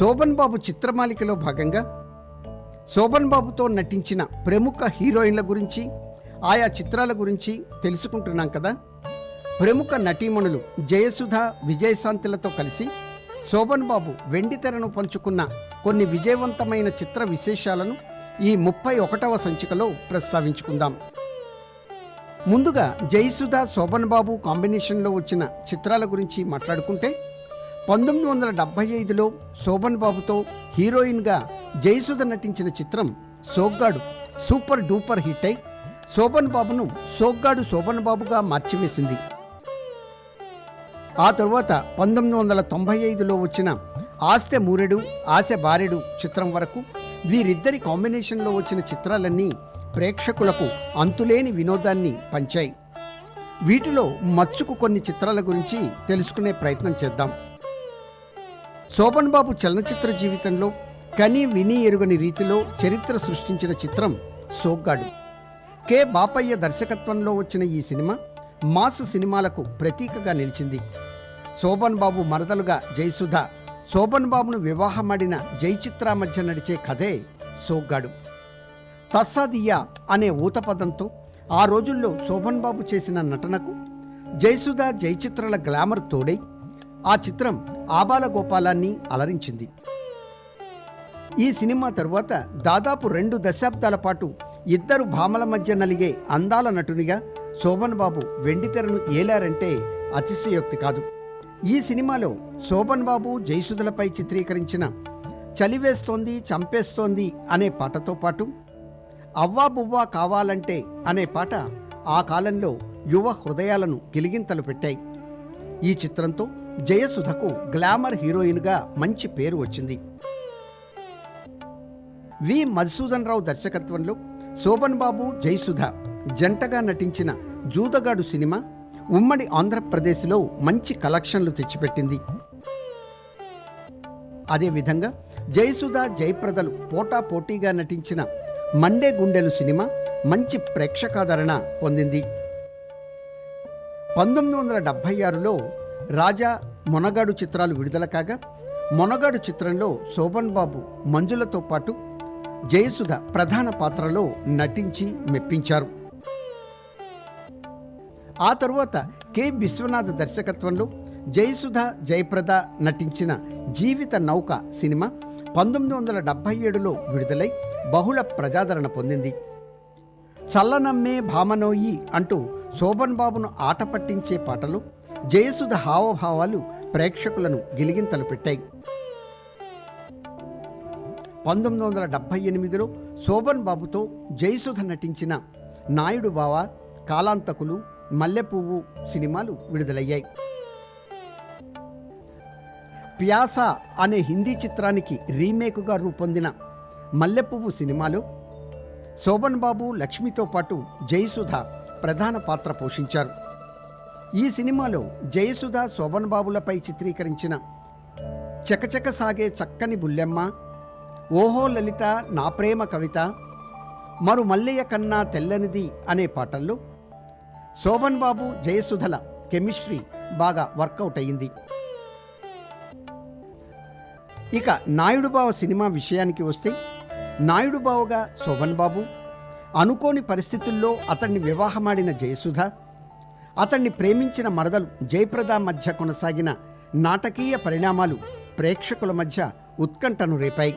శోభన్ బాబు చిత్రమాలికలో భాగంగా శోభన్ బాబుతో నటించిన ప్రముఖ హీరోయిన్ల గురించి ఆయా చిత్రాల గురించి తెలుసుకుంటున్నాం కదా. ప్రముఖ నటీమణులు జయసుధ విజయశాంతిలతో కలిసి శోభన్ బాబు వెండితెరను పంచుకున్న కొన్ని విజయవంతమైన చిత్ర విశేషాలను ఈ ముప్పై ఒకటవ సంచికలో ప్రస్తావించుకుందాం. ముందుగా జయసుధ శోభన్ బాబు కాంబినేషన్లో వచ్చిన చిత్రాల గురించి మాట్లాడుకుంటే పంతొమ్మిది వందల డెబ్బై ఐదులో శోభన్ బాబుతో హీరోయిన్గా జయసుధ నటించిన చిత్రం సోగ్గాడు సూపర్ డూపర్ హిట్ అయి శోభన్ బాబును సోగ్గాడు శోభన్ బాబుగా మార్చివేసింది. ఆ తరువాత పంతొమ్మిది వందల తొంభై ఐదులో వచ్చిన ఆస్తి మూరెడు ఆశ బారెడు చిత్రం వరకు వీరిద్దరి కాంబినేషన్లో వచ్చిన చిత్రాలన్నీ ప్రేక్షకులకు అంతులేని వినోదాన్ని పంచాయి. వీటిలో మచ్చుకు కొన్ని చిత్రాల గురించి తెలుసుకునే ప్రయత్నం చేద్దాం. శోభన్ బాబు చలనచిత్ర జీవితంలో కని విని ఎరుగని రీతిలో చరిత్ర సృష్టించిన చిత్రం సోగ్గాడు. కె. బాపయ్య దర్శకత్వంలో వచ్చిన ఈ సినిమా మాస్ సినిమాలకు ప్రతీకగా నిలిచింది. శోభన్ బాబు మరదలుగా జయసుధ శోభన్ బాబును వివాహమాడిన జయచిత్ర మధ్య నడిచే కథే సోగ్గాడు. తస్సాదియా అనే ఊతపదంతో ఆ రోజుల్లో శోభన్ బాబు చేసిన నటనకు జయసుధ జయచిత్రల గ్లామర్ తోడై ఆ చిత్రం ఆబాల గోపాలాన్ని అలరించింది. ఈ సినిమా తరువాత దాదాపు రెండు దశాబ్దాల పాటు ఇద్దరు భామల మధ్య నలిగే అందాల నటునిగా శోభన్ బాబు వెండితెరను ఏలారంటే అతిశయోక్తి కాదు. ఈ సినిమాలో శోభన్ బాబు జయసుధలపై చిత్రీకరించిన చలివేస్తోంది చంపేస్తోంది అనే పాటతో పాటు అవ్వా బువ్వా కావాలంటే అనే పాట ఆ కాలంలో యువ హృదయాలను గిలిగింతలు పెట్టాయి. ఈ చిత్రంతో జయసుధకు గ్లామర్ హీరోయిన్గా మంచి పేరు వచ్చింది. వి. మధుసూదన్ రావు దర్శకత్వంలో శోభన్ బాబు జయసుధ జంటగా నటించిన జూదగాడు సినిమా ఉమ్మడి ఆంధ్రప్రదేశ్లో మంచి కలెక్షన్లు తెచ్చిపెట్టింది. అదేవిధంగా జయసుధ జయప్రదలు పోటా పోటీగా నటించిన మండే గుండెలు సినిమా మంచి ప్రేక్షకాదరణ పొందింది. పంతొమ్మిది వందల డెబ్భై ఆరులో రాజా మొనగాడు చిత్రాలు విడుదల కాగా మొనగాడు చిత్రంలో శోభన్ బాబు మంజులతో పాటు జయసుధ ప్రధాన పాత్రలో నటించి మెప్పించారు. ఆ తరువాత కె. విశ్వనాథ్ దర్శకత్వంలో జయసుధ జయప్రద నటించిన జీవిత నౌక సినిమా పంతొమ్మిది వందల డెబ్భై ఏడులో విడుదలై బహుళ ప్రజాదరణ పొందింది. చల్లనమ్మే భామనోయి అంటూ శోభన్ బాబును ఆట పట్టించే పాటలు జయసుధ హావభావాలు ప్రేక్షకులను గిలిగింతలు పెట్టాయి. పంతొమ్మిది వందల డెబ్భై ఎనిమిదిలో శోభన్ బాబుతో జయసుధ నటించిన నాయుడు బావ కాలాంతకులు మల్లెపువ్వు సినిమాలు విడుదలయ్యాయి. ప్యాస అనే హిందీ చిత్రానికి రీమేకుగా రూపొందిన మల్లెపువ్వు సినిమాలో శోభన్ బాబు లక్ష్మితో పాటు జయసుధ ప్రధాన పాత్ర పోషించారు. ఈ సినిమాలో జయసుధ శోభన్ బాబులపై చిత్రీకరించిన చకచక సాగే చక్కని బుల్లెమ్మ ఓహో లలిత నా ప్రేమ కవిత మరు మల్లయ్య కన్నా తెల్లనిది అనే పాటల్లో శోభన్ బాబు జయసుధల కెమిస్ట్రీ బాగా వర్కౌట్ అయింది ఇక నాయుడు బావ సినిమా విషయానికి వస్తే నాయుడు బావగా శోభన్ బాబు అనుకోని పరిస్థితుల్లో అతన్ని వివాహమాడిన జయసుధ అతన్ని ప్రేమించిన మరదలు జయప్రద మధ్య కొనసాగిన నాటకీయ పరిణామాలు ప్రేక్షకుల మధ్య ఉత్కంఠను రేపాయి.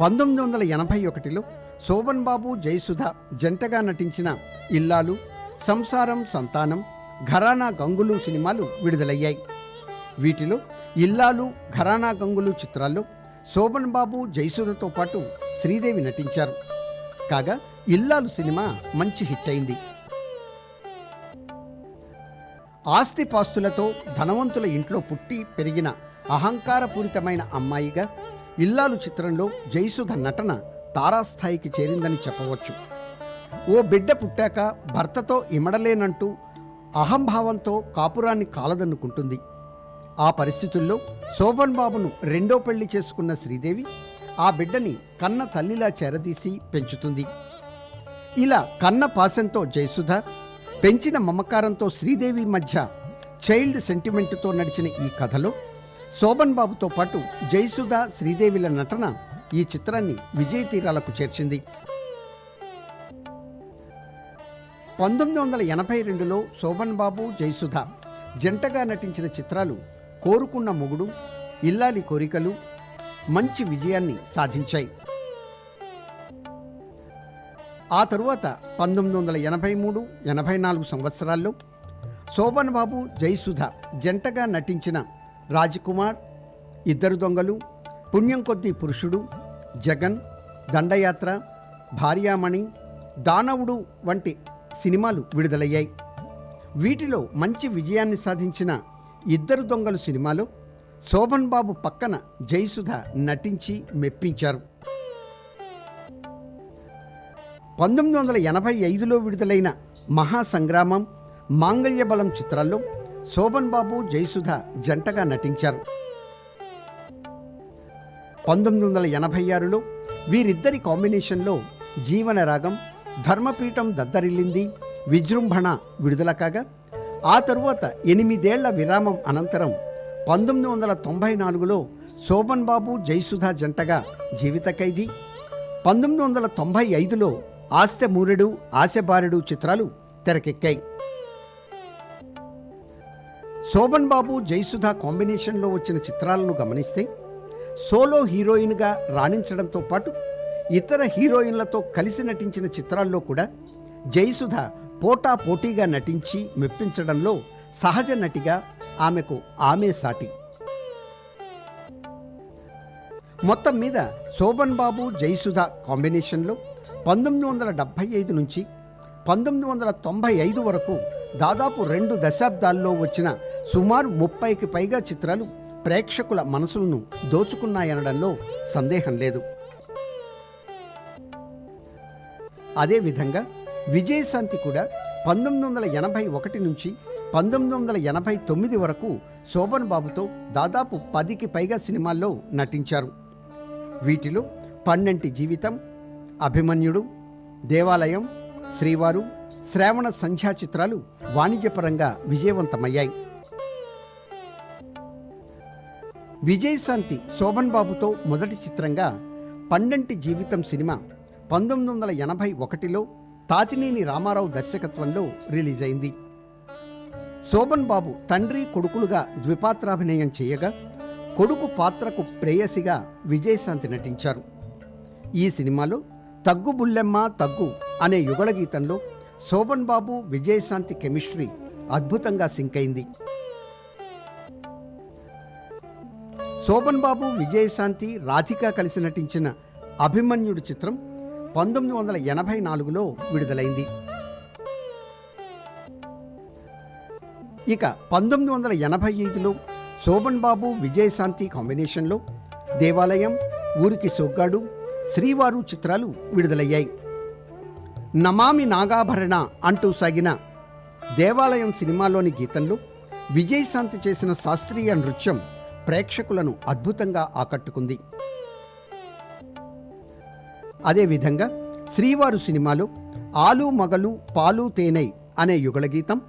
పంతొమ్మిది వందల ఎనభై ఒకటిలో శోభన్ బాబు జయసుధ జంటగా నటించిన ఇల్లాలు సంసారం సంతానం ఘరానా గంగులు సినిమాలు విడుదలయ్యాయి. వీటిలో ఇల్లాలు ఘరానా గంగులు చిత్రాల్లో శోభన్ బాబు జయసుధతో పాటు శ్రీదేవి నటించారు. కాగా ఇల్లాలు సినిమా మంచి హిట్ అయింది. ఆస్తిపాస్తులతో ధనవంతుల ఇంట్లో పుట్టి పెరిగిన అహంకారపూరితమైన అమ్మాయిగా ఇల్లాలు చిత్రంలో జయసుధ నటన తారాస్థాయికి చేరిందని చెప్పవచ్చు. ఓ బిడ్డ పుట్టాక భర్తతో ఇమడలేనంటూ అహంభావంతో కాపురాన్ని కాలదన్నుకుంటుంది. ఆ పరిస్థితుల్లో శోభన్ బాబును రెండో పెళ్ళి చేసుకున్న శ్రీదేవి ఆ బిడ్డని కన్న తల్లిలా చేరదీసి పెంచుతుంది. ఇలా కన్న పాశంతో జయసుధ పెంచిన మమకారంతో శ్రీదేవి మధ్య చైల్డ్ సెంటిమెంట్తో నడిచిన ఈ కథలో శోభన్ బాబుతో పాటు జయసుధ శ్రీదేవిల నటన ఈ చిత్రాన్ని విజయ తీరాలకు చేర్చింది. పంతొమ్మిది వందల ఎనభై రెండులో శోభన్ బాబు జయసుధ జంటగా నటించిన చిత్రాలు కోరుకున్న మొగుడు ఇల్లాలి కోరికలు మంచి విజయాన్ని సాధించాయి. ఆ తరువాత పంతొమ్మిది వందల ఎనభై మూడు ఎనభై నాలుగు సంవత్సరాల్లో శోభన్ బాబు జయసుధ జంటగా నటించిన రాజ్కుమార్ ఇద్దరు దొంగలు పుణ్యం కొద్ది పురుషుడు జగన్ దండయాత్ర భార్యామణి దానవుడు వంటి సినిమాలు విడుదలయ్యాయి. వీటిలో మంచి విజయాన్ని సాధించిన ఇద్దరు దొంగలు సినిమాలో శోభన్ బాబు పక్కన జయసుధ నటించి మెప్పించారు. పంతొమ్మిది వందల ఎనభై ఐదులో విడుదలైన మహాసంగ్రామం మాంగళ్యబలం చిత్రాల్లో శోభన్ బాబు జయసుధ జంటగా నటించారు. పంతొమ్మిది వందల ఎనభై ఆరులో వీరిద్దరి కాంబినేషన్లో జీవన రాగం ధర్మపీఠం దద్దరిల్లింది విజృంభణ విడుదల కాగా ఆ తరువాత ఎనిమిదేళ్ళ విరామం అనంతరం పంతొమ్మిది వందల తొంభై నాలుగులో శోభన్ బాబు జయసుధ జంటగా జీవిత ఖైదీ పంతొమ్మిది వందల తొంభై ఐదులో ఆస్త ఆశబారుడు చిత్రాలు తెరకెక్కాయి. శోభన్ బాబు జయసుధ కాంబినేషన్లో వచ్చిన చిత్రాలను గమనిస్తే సోలో హీరోయిన్గా రాణించడంతో పాటు ఇతర హీరోయిన్లతో కలిసి నటించిన చిత్రాల్లో కూడా జయసుధ పోటా పోటీగా నటించి మెప్పించడంలో సహజ నటిగా ఆమెకు ఆమె సాటి. మొత్తం మీద శోభన్ బాబు జయసుధ కాంబినేషన్లో పంతొమ్మిది వందల డెబ్భై ఐదు నుంచి పంతొమ్మిది వందల తొంభై ఐదు వరకు దాదాపు రెండు దశాబ్దాల్లో వచ్చిన సుమారు ముప్పైకి పైగా చిత్రాలు ప్రేక్షకుల మనసులను దోచుకున్నాయనడంలో సందేహం లేదు. అదేవిధంగా విజయశాంతి కూడా పంతొమ్మిది వందల ఎనభై ఒకటి నుంచి పంతొమ్మిది వందల ఎనభై తొమ్మిది వరకు శోభన్ బాబుతో దాదాపు పదికి పైగా సినిమాల్లో నటించారు. వీటిలో పన్నెంటి జీవితం అభిమన్యుడు దేవాలయం శ్రీవారు శ్రావణ సంధ్యా చిత్రాలు వాణిజ్యపరంగా విజయవంతమయ్యాయి. విజయశాంతి శోభన్ బాబుతో మొదటి చిత్రంగా పండంటి జీవితం సినిమా పంతొమ్మిది వందల ఎనభై ఒకటిలో తాతినేని రామారావు దర్శకత్వంలో రిలీజ్ అయింది శోభన్ బాబు తండ్రి కొడుకులుగా ద్విపాత్రాభినయం చేయగా కొడుకు పాత్రకు ప్రేయసిగా విజయశాంతి నటించారు. ఈ సినిమాలో తగ్గు బుల్లెమ్మ తగ్గు అనే యుగళ గీతంలో శోభన్ బాబు విజయశాంతి కెమిస్ట్రీ అద్భుతంగా సింక్ అయింది. శోభన్ బాబు విజయశాంతి రాధిక కలిసి నటించిన అభిమన్యుడు చిత్రం పంతొమ్మిది వందల ఎనభై నాలుగులో విడుదలైంది. ఇక పంతొమ్మిది వందల ఎనభై ఐదులో శోభన్ బాబు విజయశాంతి కాంబినేషన్లో దేవాలయం ఊరికి సొగ్గాడు శ్రీవారు చిత్రాలు విడుదలయ్యాయి. నమామి నాగాభరణ అంటూ సాగిన దేవాలయం సినిమాలోని గీతంలో విజయశాంతి చేసిన శాస్త్రీయ నృత్యం ప్రేక్షకులను అద్భుతంగా ఆకట్టుకుంది. అదేవిధంగా శ్రీవారు సినిమాలో ఆలు మగలు పాలు తేనై అనే యుగళ గీతం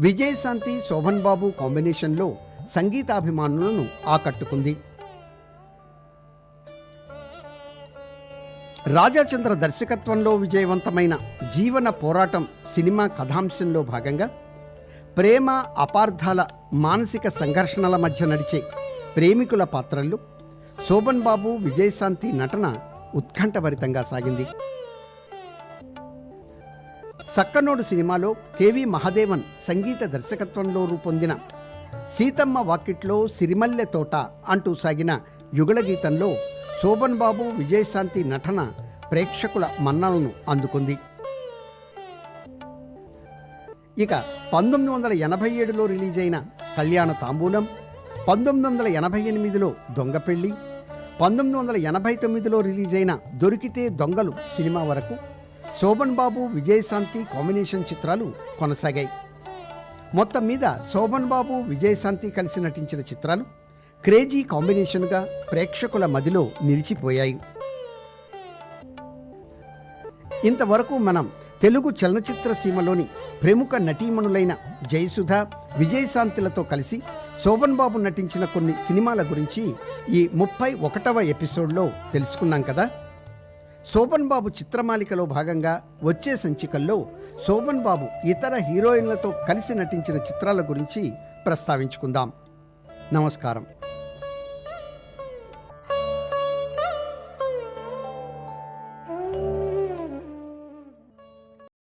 విజయశాంతి శోభన్ బాబు కాంబినేషన్లో సంగీతాభిమానులను ఆకట్టుకుంది. రాజాచంద్ర దర్శకత్వంలో విజయవంతమైన జీవన పోరాటం సినిమా కథాంశంలో భాగంగా ప్రేమ అపార్థాల మానసిక సంఘర్షణల మధ్య నడిచే ప్రేమికుల పాత్రల్లో శోభన్ బాబు విజయశాంతి నటన ఉత్కంఠభరితంగా సాగింది. సక్కనోడు సినిమాలో కెవి మహదేవన్ సంగీత దర్శకత్వంలో రూపొందిన సీతమ్మ వాకిట్లో సిరిమల్లె తోట అంటూ సాగిన యుగళ గీతంలో శోభన్ బాబు విజయశాంతి నటన ప్రేక్షకుల మన్నలను అందుకుంది. ఇక పంతొమ్మిది వందల ఎనభై ఏడులో రిలీజ్ అయిన కళ్యాణ తాంబూలం పంతొమ్మిది వందల ఎనభై ఎనిమిదిలో దొంగ పెళ్ళి పంతొమ్మిది వందల ఎనభై తొమ్మిదిలో రిలీజ్ అయిన దొరికితే దొంగలు సినిమా వరకు శోభన్ బాబు విజయశాంతి కాంబినేషన్ చిత్రాలు కొనసాగాయి. మొత్తం మీద శోభన్ బాబు విజయశాంతి కలిసి నటించిన చిత్రాలు క్రేజీ కాంబినేషన్గా ప్రేక్షకుల మదిలో నిలిచిపోయాయి. ఇంతవరకు మనం తెలుగు చలనచిత్ర సీమలోని ప్రముఖ నటీమణులైన జయసుధ విజయశాంతిలతో కలిసి శోభన్ బాబు నటించిన కొన్ని సినిమాల గురించి ఈ ముప్పై ఒకటవ ఎపిసోడ్లో తెలుసుకున్నాం కదా? శోభన్ బాబు చిత్రమాలికలో భాగంగా వచ్చే సంచికల్లో శోభన్ బాబు ఇతర హీరోయిన్లతో కలిసి నటించిన చిత్రాల గురించి ప్రస్తావించుకుందాం. నమస్కారం.